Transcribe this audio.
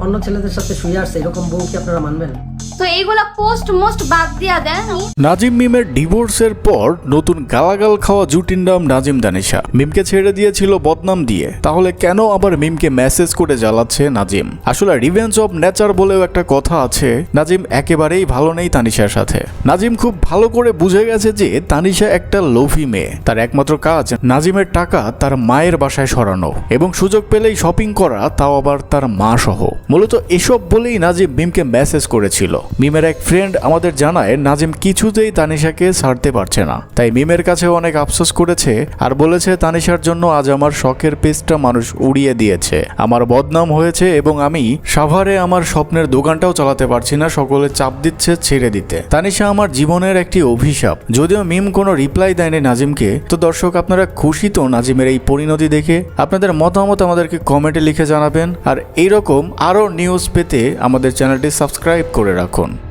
অন্য ছেলেদের সাথে শুয়ে আসছে এরকম বউ কি আপনারা মানবেন? তো এইগুলা পোস্ট মোস্ট বাদ দিয়া দেন। নাজিম মিমের ডিভোর্সের পর নতুন গালাগাল খাওয়া জুটির নাম নাজিম দানিশা। মিমকে ছেড়ে দিয়েছিল বদনাম দিয়ে। তাহলে কেন আবার মিমকে মেসেজ করে জ্বালাচ্ছে নাজিম? আসলে রিভেঞ্জ অফ নেচার বলেও একটা কথা আছে। নাজিম একেবারেই ভালো নেই তানিশার সাথে। নাজিম খুব ভালো করে বুঝে গেছে যে তানিশা একটা লোভী মেয়ে। তার একমাত্র কাজ নাজিমের টাকা তার মায়ের বাসায় সরানো। এবং সুযোগ পেলেই শপিং করা, তাও আবার তার মা সহ। মূলত এসব বলেই নাজিম মিমকে মেসেজ করেছিল। মিমের এক ফ্রেন্ড আমাদের জানায়, নাজিম কিছুতেই তানিশাকে ছাড়তে পারছে না। তাই মিমের কাছেও অনেক আফসোস করেছে আর বলেছে, তানিশার জন্য আজ আমার শখের পেজটা মানুষ উড়িয়ে দিয়েছে। আমার বদনাম হয়েছে এবং আমি সাভারে আমার স্বপ্নের দোকানটাও চালাতে পারছি না, সকলে চাপ দিচ্ছে ছেড়ে দিতে। তানিশা আমার জীবনের একটি অভিশাপ। যদিও মিম কোনো রিপ্লাই দেয়নি নাজিমকে, তো দর্শক আপনারা খুশি তো নাজিমের এই পরিণতি দেখে? আপনাদের মতামত আমাদেরকে কমেন্টে লিখে জানাবেন। আর এইরকম আরও নিউজ পেতে আমাদের চ্যানেলটি সাবস্ক্রাইব করে রাখুন। থাকুন